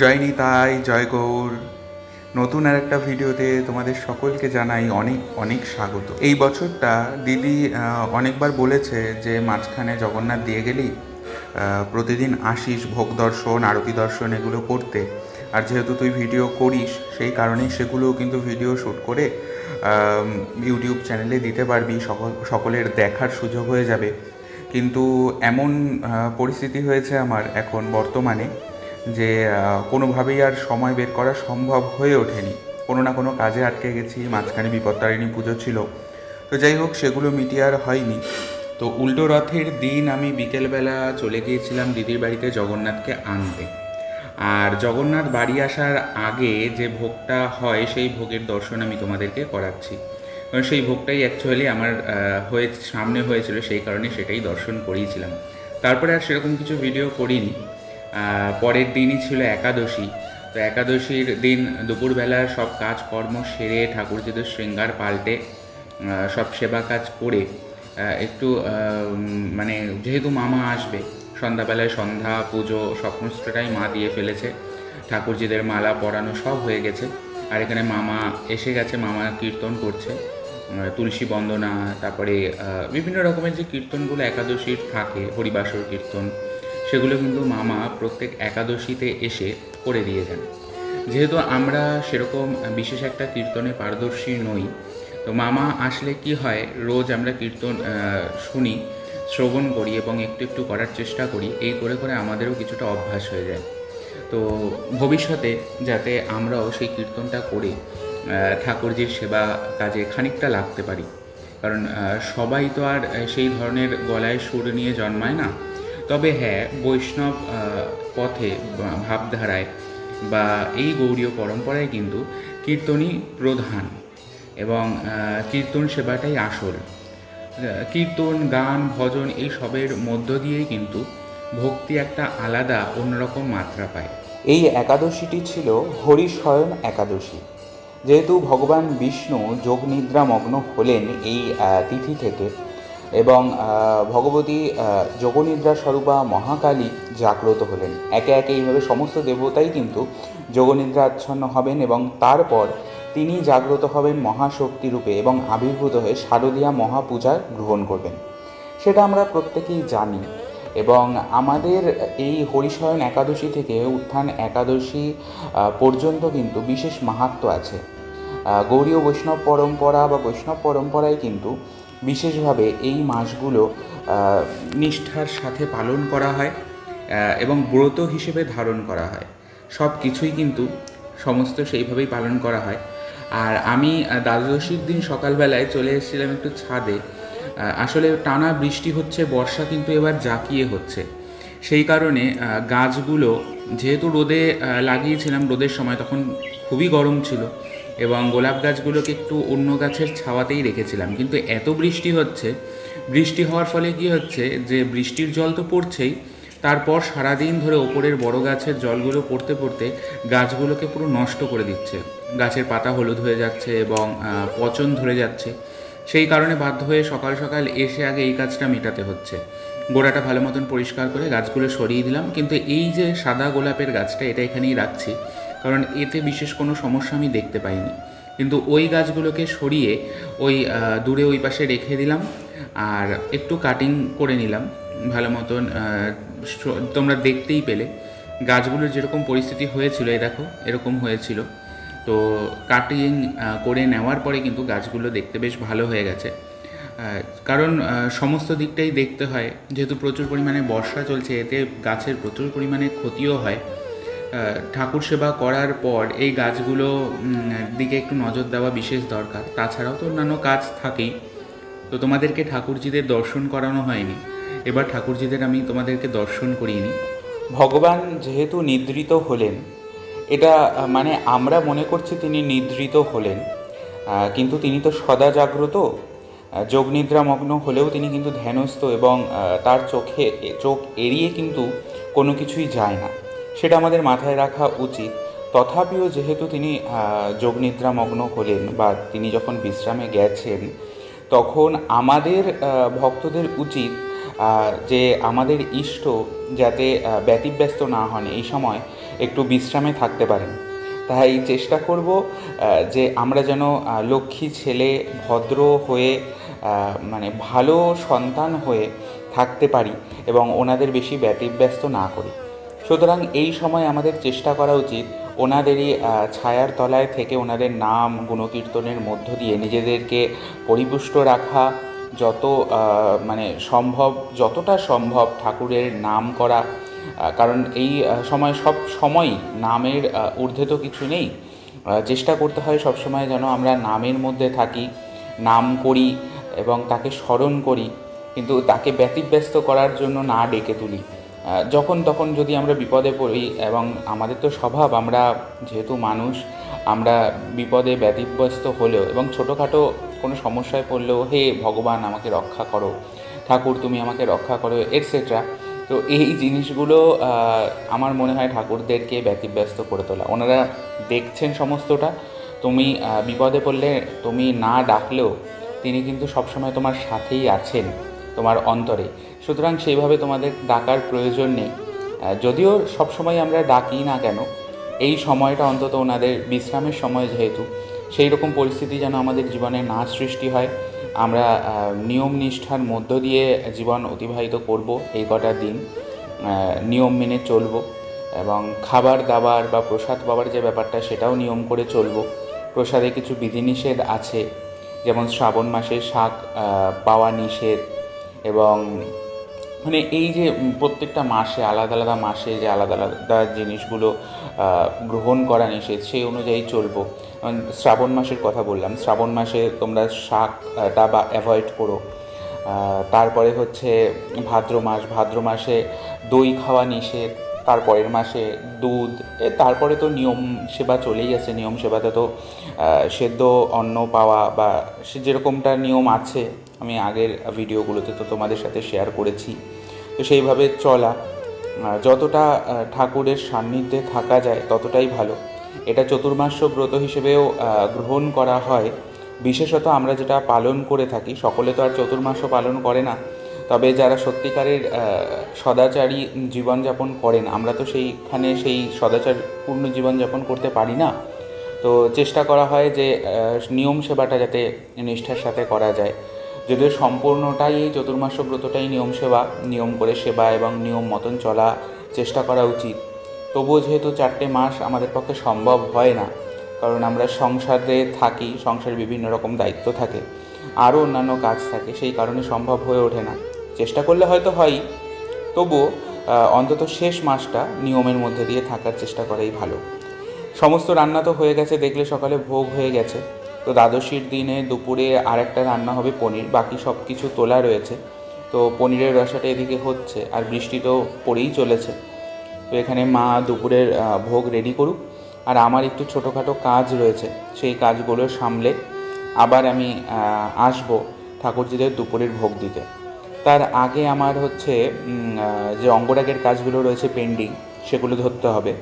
জয় নিতাই জয় গৌর। নতুন আর একটা ভিডিওতে তোমাদের সকলকে জানাই অনেক অনেক স্বাগত। এই বছরটা দিদি অনেকবার বলেছে যে মাঝখানে জগন্নাথ দিয়ে গেলি প্রতিদিন আসিস, ভোগ দর্শন, আরতি দর্শন এগুলো করতে। আর যেহেতু তুই ভিডিও করিস, সেই কারণেই সেগুলো কিন্তু ভিডিও শ্যুট করে ইউটিউব চ্যানেলে দিতে পারবি, সকল, সকলের দেখার সুযোগ হয়ে যাবে। কিন্তু এমন পরিস্থিতি হয়েছে আমার এখন বর্তমানে। যে কোনোভাবেই আর সময় বের করা সম্ভব হয়ে ওঠেনি। কোনো না কোনো কাজে আটকে গেছি, মাঝখানে বিপত্তারিণী পুজো ছিল। তো যাই হোক, সেগুলো মিটিয়ে আর হয়নি। তো উল্টো রথের দিন আমি বিকেলবেলা চলে গিয়েছিলাম দিদির বাড়িতে জগন্নাথকে আনতে। আর জগন্নাথ বাড়ি আসার আগে যে ভোগটা হয়, সেই ভোগের দর্শন আমি তোমাদেরকে করাচ্ছি। কারণ সেই ভোগটাই অ্যাকচুয়ালি আমার হয়ে, সামনে হয়েছিল, সেই কারণে সেটাই দর্শন করিয়েছিলাম। তারপরে আর সেরকম কিছু ভিডিও করিনি। পরের দিনই ছিল একাদশী। তো একাদশীর দিন দুপুরবেলার সব কাজকর্ম সেরে ঠাকুরজিদের শৃঙ্গার পাল্টে সব সেবা কাজ করে একটু মানে যেহেতু মামা আসবে, সন্ধ্যাবেলায় সন্ধ্যা, পুজো সমস্তটাই মা দিয়ে ফেলেছে, ঠাকুরজিদের মালা পরানো সব হয়ে গেছে, আর এখানে মামা এসে গেছে, মামা কীর্তন করছে তুলসী বন্দনা, তারপরে বিভিন্ন রকমের যে কীর্তনগুলো একাদশীর থাকে, হরিবাসর কীর্তন সেগুলো কিন্তু মামা প্রত্যেক একাদশীতে এসে করে দিয়ে যান। যেহেতু আমরা সেরকম বিশেষ একটা কীর্তনে পারদর্শী নই, তো মামা আসলে কি হয়, রোজ আমরা কীর্তন শুনি, শ্রবণ করি এবং একটু একটু করার চেষ্টা করি, এই করে করে আমাদেরও কিছুটা অভ্যাস হয়ে যায়। তো ভবিষ্যতে যাতে আমরাও সেই কীর্তনটা করে ঠাকুরজির সেবা কাজে খানিকটা লাগতে পারি। কারণ সবাই তো আর সেই ধরনের গলায় সুর নিয়ে জন্মায় না। তবে হ্যাঁ বৈষ্ণব পথে ভাবধারায় বা এই গৌড়ীয় পরম্পরায় কিন্তু কীর্তনই প্রধান এবং কীর্তন সেবাটাই আসল। কীর্তন, গান, ভজন এই সবের মধ্য দিয়েই কিন্তু ভক্তি একটা আলাদা, অন্যরকম মাত্রা পায়। এই একাদশীটি ছিল হরিশয়ন একাদশী। যেহেতু ভগবান বিষ্ণু যোগনিদ্রামগ্ন হলেন এই তিথি থেকে এবং ভগবতী যোগনিদ্রা স্বরূপা মহাকালী জাগ্রত হলেন। একে একে এইভাবে সমস্ত দেবতাই কিন্তু যোগনিদ্রা আচ্ছন্ন হবেন এবং তারপর তিনি জাগ্রত হবেন মহাশক্তি রূপে এবং আবির্ভূত হয়ে শারদীয়া মহাপূজা গ্রহণ করবেন। সেটা আমরা প্রত্যেকেই জানি এবং আমাদের এই হরিশয়ন একাদশী থেকে উত্থান একাদশী পর্যন্ত কিন্তু বিশেষ মাহাত্ম আছে। গৌরীয় বৈষ্ণব পরম্পরা বা বৈষ্ণব পরম্পরায় কিন্তু বিশেষভাবে এই মাসগুলো নিষ্ঠার সাথে পালন করা হয় এবং ব্রত হিসেবে ধারণ করা হয়। সব কিছুই কিন্তু সমস্ত সেইভাবেই পালন করা হয়। আর আমি দ্বাদশীর দিন সকালবেলায় চলে এসেছিলাম একটু ছাদে। আসলে টানা বৃষ্টি হচ্ছে, বর্ষা কিন্তু এবার জাঁকিয়ে হচ্ছে। সেই কারণে গাছগুলো, যেহেতু রোদে লাগিয়েছিলাম, রোদের সময় তখন খুবই গরম ছিল। এবং গোলাপ গাছগুলোকে একটু অন্য গাছের ছাওয়াতেই রেখেছিলাম। কিন্তু এত বৃষ্টি হচ্ছে, বৃষ্টি হওয়ার ফলে কি হচ্ছে যে বৃষ্টির জল তো পড়ছেই, তারপর সারাদিন ধরে ওপরের বড় গাছের জলগুলো পড়তে পড়তে গাছগুলোকে পুরো নষ্ট করে দিচ্ছে। গাছের পাতা হলুদ হয়ে যাচ্ছে এবং পচন ধরে যাচ্ছে। সেই কারণে বাধ্য হয়ে সকাল সকাল এসে আগে এই কাজটা মেটাতে হচ্ছে। গোড়াটা ভালো মতন পরিষ্কার করে গাছগুলো সরিয়ে দিলাম। কিন্তু এই যে সাদা গোলাপের গাছটা, এটা এখানেই রাখছি। কারণ এতে বিশেষ কোনো সমস্যা আমি দেখতে পাইনি। কিন্তু ওই গাছগুলোকে সরিয়ে ওই দূরে ওই পাশে রেখে দিলাম আর একটু কাটিং করে নিলাম। ভালো মতন তোমরা দেখতেই পেলে। গাছগুলোর যেরকম পরিস্থিতি হয়েছিল, এই দেখো, এরকম হয়েছিল। তো কাটিং করে নেওয়ার পরে কিন্তু গাছগুলো দেখতে বেশ ভালো হয়ে গেছে। কারণ সমস্ত দিকটাই দেখতে হয়। যেহেতু প্রচুর পরিমাণে বর্ষা চলছে, এতে গাছের প্রচুর পরিমাণে ক্ষতিও হয়। ঠাকুর সেবা করার পর এই গাছগুলো দিকে একটু নজর দেওয়া বিশেষ দরকার। তাছাড়াও তো অন্যান্য কাজ থাকেই। তো তোমাদেরকে ঠাকুরজিদের দর্শন করানো হয়নি। এবার ঠাকুরজিদের আমি তোমাদেরকে দর্শন করিনি ভগবান যেহেতু নিদ্রিত হলেন, এটা মানে আমরা মনে করছি তিনি নিদ্রিত হলেন কিন্তু তিনি তো সদা জাগ্রত যোগনিদ্রামগ্ন হলেও তিনি কিন্তু ধ্যানস্থ এবং তার চোখে, চোখ এড়িয়ে কিন্তু কোনো কিছুই যায় না। সেটা আমাদের মাথায় রাখা উচিত। তথাপিও যেহেতু তিনি যোগনিদ্রামগ্ন হলেন বা তিনি যখন বিশ্রামে গেছেন, তখন আমাদের ভক্তদের উচিত যে আমাদের ইষ্ট যাতে ব্যতিব্যস্ত না হন এই সময় একটু বিশ্রামে থাকতে পারেন। তাই চেষ্টা করব যে আমরা যেন লক্ষ্মী ছেলে, ভদ্র হয়ে মানে ভালো সন্তান হয়ে থাকতে পারি এবং ওনাদের বেশি ব্যতিব্যস্ত না করি। সুতরাং এই সময় আমাদের চেষ্টা করা উচিত ওনাদেরই ছায়ার তলায় থেকে ওনাদের নাম, গুণকীর্তনের মধ্য দিয়ে নিজেদেরকে পরিপুষ্ট রাখা, যত মানে সম্ভব, যতটা সম্ভব ঠাকুরের নাম করা কারণ এই সময় সব সময়ই নামের ঊর্ধ্বে তো কিছু নেই। চেষ্টা করতে হয় সবসময় যেন আমরা নামের মধ্যে থাকি, নাম করি এবং তাকে স্মরণ করি, কিন্তু তাকে ব্যতিব্যস্ত করার জন্য না ডেকে তুলি। যখন তখন যদি আমরা বিপদে পড়ি এবং আমাদের তো স্বভাব, আমরা যেহেতু মানুষ, আমরা বিপদে ব্যতিব্যস্ত হলেও এবং ছোটোখাটো কোনো সমস্যায় পড়লেও, হে ভগবান, আমাকে রক্ষা করো। ঠাকুর, তুমি আমাকে রক্ষা করো এটসেট্রা তো এই জিনিসগুলো আমার মনে হয় ঠাকুরদেরকে ব্যতিব্যস্ত করে তোলা। ওনারা দেখছেন সমস্তটা। তুমি বিপদে পড়লে তুমি না ডাকলেও তিনি কিন্তু সবসময় তোমার সাথেই আছেন, তোমার অন্তরে। সুতরাং সেইভাবে তোমাদের ডাকার প্রয়োজন নেই। যদিও সবসময় আমরা ডাকি না কেন, এই সময়টা অন্তত ওনাদের বিশ্রামের সময় যেহেতু সেই রকম পরিস্থিতি যেন আমাদের জীবনে না সৃষ্টি হয়। আমরা নিয়ম নিষ্ঠার মধ্য দিয়ে জীবন অতিবাহিত করব এই কটা দিন। নিয়ম মেনে চলব এবং খাবার দাবার বা প্রসাদ পাওয়ার যে ব্যাপারটা, সেটাও নিয়ম করে চলব। প্রসাদে কিছু বিধিনিষেধ আছে, যেমন শ্রাবণ মাসে শাক পাওয়া নিষেধ এবং মানে এই যে প্রত্যেকটা মাসে, আলাদা আলাদা মাসে যে আলাদা আলাদা জিনিসগুলো গ্রহণ করা নিষেধ, সেই অনুযায়ী চলবো। শ্রাবণ মাসের কথা বললাম। শ্রাবণ মাসে তোমরা শাকটা বা অ্যাভয়েড করো। তারপরে হচ্ছে ভাদ্র মাস। ভাদ্র মাসে দই খাওয়া নিষেধ। তারপরের মাসে দুধ। তারপরে তো নিয়ম সেবা চলেই আছে। নিয়ম সেবাতে তো সেদ্ধ অন্ন পাওয়া বা সে যেরকমটা নিয়ম আছে আমি আগের ভিডিওগুলোতে তো তোমাদের সাথে শেয়ার করেছি। তো সেইভাবে চলা যতটা ঠাকুরের সান্নিধ্যে থাকা যায় ততটাই ভালো। এটা চতুর্মাস্য ব্রত হিসেবেও গ্রহণ করা হয়। বিশেষত আমরা যেটা পালন করে থাকি, সকলে তো আর চতুর্মাস্য পালন করে না। তবে যারা সত্যিকারের সদাচারী জীবনযাপন করেন, আমরা তো সেইখানে সেই সদাচারপূর্ণ জীবনযাপন করতে পারি না। তো চেষ্টা করা হয় যে নিয়ম সেবাটা যাতে নিষ্ঠার সাথে করা যায়। যদিও সম্পূর্ণটাই এই চতুর্মাস্য ব্রতটাই নিয়ম সেবা, নিয়ম করে সেবা এবং নিয়ম মতন চলা চেষ্টা করা উচিত। তবুও যেহেতু চারটে মাস আমাদের পক্ষে সম্ভব হয় না, কারণ আমরা সংসারে থাকি, সংসারে বিভিন্ন রকম দায়িত্ব থাকে, আরও অন্যান্য কাজ থাকে, সেই কারণে সম্ভব হয়ে ওঠে না। চেষ্টা করলে হয়তো হয়ই তবুও অন্তত শেষ মাসটা নিয়মের মধ্যে দিয়ে থাকার চেষ্টা করাই ভালো। সমস্ত রান্না তো হয়ে গেছে, দেখলে সকালে ভোগ হয়ে গেছে। তো দ্বাদশীর দিনে দুপুরে আর একটা রান্না হবে, পনির। বাকি সব কিছু তোলা রয়েছে। তো পনিরের রসাটা এদিকে হচ্ছে, আর বৃষ্টি তো পড়েই চলেছে। তো এখানে মা দুপুরের ভোগ রেডি করুক। আর আমার একটু ছোটোখাটো কাজ রয়েছে, সেই কাজগুলো সামলে আবার আমি আসব ঠাকুরজিদের দুপুরের ভোগ দিতে। তার আগে আমার হচ্ছে যে অঙ্গরাগের কাজগুলো রয়েছে পেন্ডিং সেগুলো ধরতে হবে।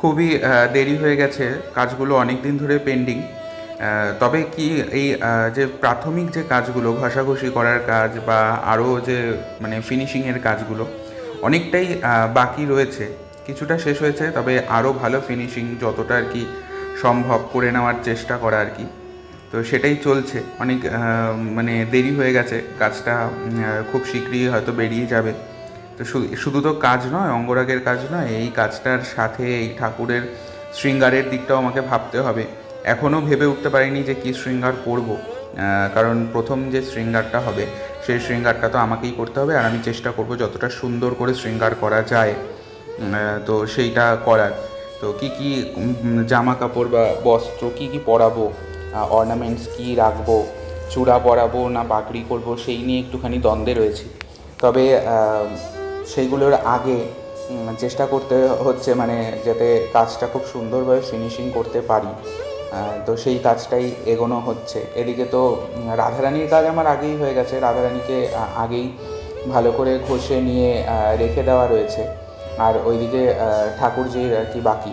খুবই দেরি হয়ে গেছে, কাজগুলো অনেক দিন ধরে পেন্ডিং তবে কি এই যে প্রাথমিক যে কাজগুলো, ঘষাঘষি করার কাজ বা আরও যে মানে ফিনিশিংয়ের কাজগুলো, অনেকটাই বাকি রয়েছে। কিছুটা শেষ হয়েছে, তবে আরও ভালো ফিনিশিং যতটা আর কি সম্ভব করে নেওয়ার চেষ্টা করা আর কি। তো সেটাই চলছে। অনেক মানে দেরি হয়ে গেছে, কাজটা খুব শীঘ্রই হয়তো বেরিয়ে যাবে। তো শুধু তো কাজ নয়, অঙ্গরাগের কাজ নয়, এই কাজটার সাথে এই ঠাকুরের শৃঙ্গারের দিকটাও আমাকে ভাবতে হবে। এখনও ভেবে উঠতে পারিনি যে কী শৃঙ্গার করব। কারণ প্রথম যে শৃঙ্গারটা হবে, সেই শৃঙ্গারটা তো আমাকেই করতে হবে, আর আমি চেষ্টা করব যতটা সুন্দর করে শৃঙ্গার করা যায়। তো সেইটা করার। তো কি কি জামা কাপড় বা বস্ত্র কি কি পরাবো অর্নামেন্টস কি রাখব, চূড়া পরাবো না পাগড়ি করব, সেই নিয়ে একটুখানি দ্বন্দ্বে রয়েছি। তবে সেইগুলোর আগে চেষ্টা করতে হচ্ছে মানে যাতে কাজটা খুব সুন্দরভাবে ফিনিশিং করতে পারি। তো সেই কাজটাই এগোনো হচ্ছে। এদিকে তো রাধারানীর কাজ আমার আগেই হয়ে গেছে। রাধারানীকে আগেই ভালো করে ঘষে নিয়ে রেখে দেওয়া রয়েছে। আর ওইদিকে ঠাকুরজির আর কি বাকি।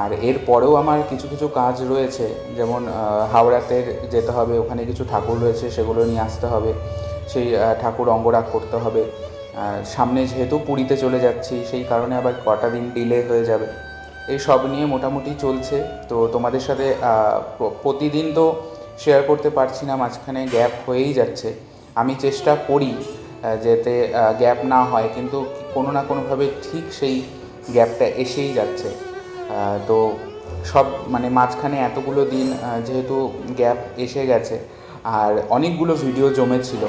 আর এর পরেও আমার কিছু কিছু কাজ রয়েছে। যেমন হাওড়াতে যেতে হবে, ওখানে কিছু ঠাকুর রয়েছে, সেগুলো নিয়ে আসতে হবে। সেই ঠাকুর অঙ্গরাগ করতে হবে। সামনে যেহেতু পুরীতে চলে যাচ্ছি, সেই কারণে আবার কটা দিন ডিলে হয়ে যাবে। এই সব নিয়ে মোটামুটি চলছে। তো তোমাদের সাথে প্রতিদিন তো শেয়ার করতে পারছি না, মাঝখানে গ্যাপ হয়েই যাচ্ছে। আমি চেষ্টা করি যাতে গ্যাপ না হয়, কিন্তু কোনো না কোনোভাবে ঠিক সেই গ্যাপটা এসেই যাচ্ছে। তো সব মানে মাঝখানে এতগুলো দিন যেহেতু গ্যাপ এসে গেছে, আর অনেকগুলো ভিডিও জমেছিল।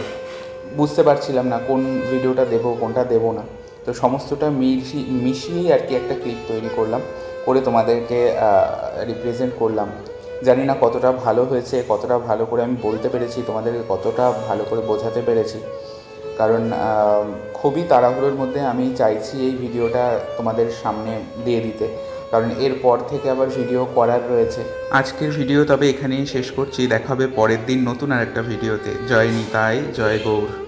বুঝতে পারছিলাম না কোন ভিডিওটা দেবো, কোনটা দেবো না। তো সমস্তটা মিশি, মিশিয়েই আর কি একটা ক্লিপ তৈরি করলাম। করে তোমাদেরকে রিপ্রেজেন্ট করলাম। জানি না কতটা ভালো হয়েছে, কতটা ভালো করে আমি বলতে পেরেছি, তোমাদেরকে কতটা ভালো করে বোঝাতে পেরেছি। কারণ খুবই তাড়াহুড়োর মধ্যে আমি চাইছি এই ভিডিওটা তোমাদের সামনে দিয়ে দিতে। কারণ এরপর থেকে আবার ভিডিও করার রয়েছে। আজকের ভিডিও তবে এখানেই শেষ করছি। দেখা হবে পরের দিন নতুন আর একটা ভিডিওতে জয় নিতাই, জয় গৌর।